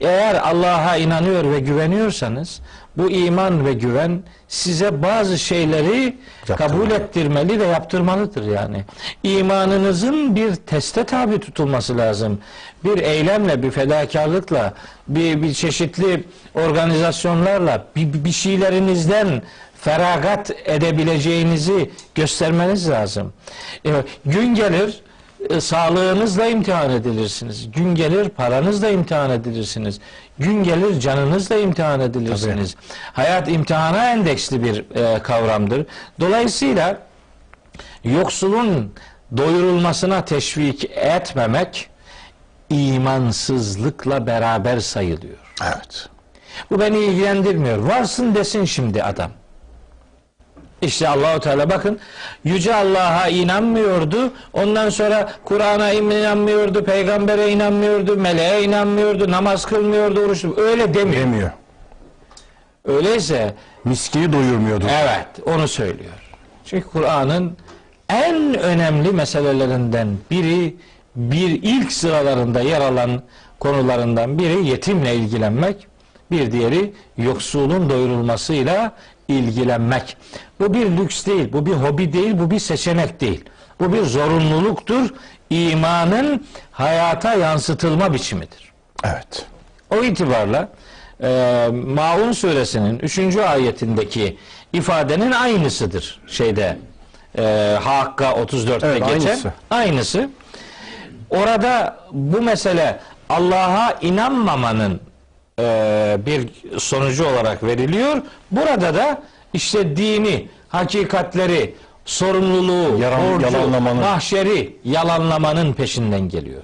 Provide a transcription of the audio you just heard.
Eğer Allah'a inanıyor ve güveniyorsanız bu iman ve güven size bazı şeyleri kabul ettirmeli ve yaptırmalıdır yani. İmanınızın bir teste tabi tutulması lazım. Bir eylemle, bir fedakarlıkla, bir, bir çeşitli organizasyonlarla, bir, bir şeylerinizden feragat edebileceğinizi göstermeniz lazım. E, gün gelir e, sağlığınızla imtihan edilirsiniz. Gün gelir paranızla imtihan edilirsiniz. Gün gelir canınızla imtihan edilirsiniz. Hayat imtihana endeksli bir e, kavramdır. Dolayısıyla yoksulun doyurulmasına teşvik etmemek imansızlıkla beraber sayılıyor. Evet. Bu beni ilgilendirmiyor. Varsın desin şimdi adam. İşte Allahu Teala bakın yüce Allah'a inanmıyordu. Ondan sonra Kur'an'a inanmıyordu, peygambere inanmıyordu, meleğe inanmıyordu, namaz kılmıyordu, oruç öyle demiyor. Demiyor. Öyleyse Miskini doyurmuyordu. evet onu söylüyor. Çünkü Kur'an'ın en önemli meselelerinden biri bir ilk sıralarında yer alan konularından biri yetimle ilgilenmek, bir diğeri yoksulun doyurulmasıyla ilgilenmek. Bu bir lüks değil, bu bir hobi değil, bu bir seçenek değil. Bu bir zorunluluktur. İmanın hayata yansıtılma biçimidir. Evet. O itibarla e, Maun suresinin 3. ayetindeki ifadenin aynısıdır şeyde e, Hakka 34'te Evet, geçen aynısı. aynısı. Orada bu mesele Allah'a inanmamanın e, bir sonucu olarak veriliyor. Burada da işte dini, hakikatleri, sorumluluğu, Yalan- borcu, yalanlamanın. mahşeri yalanlamanın peşinden geliyor.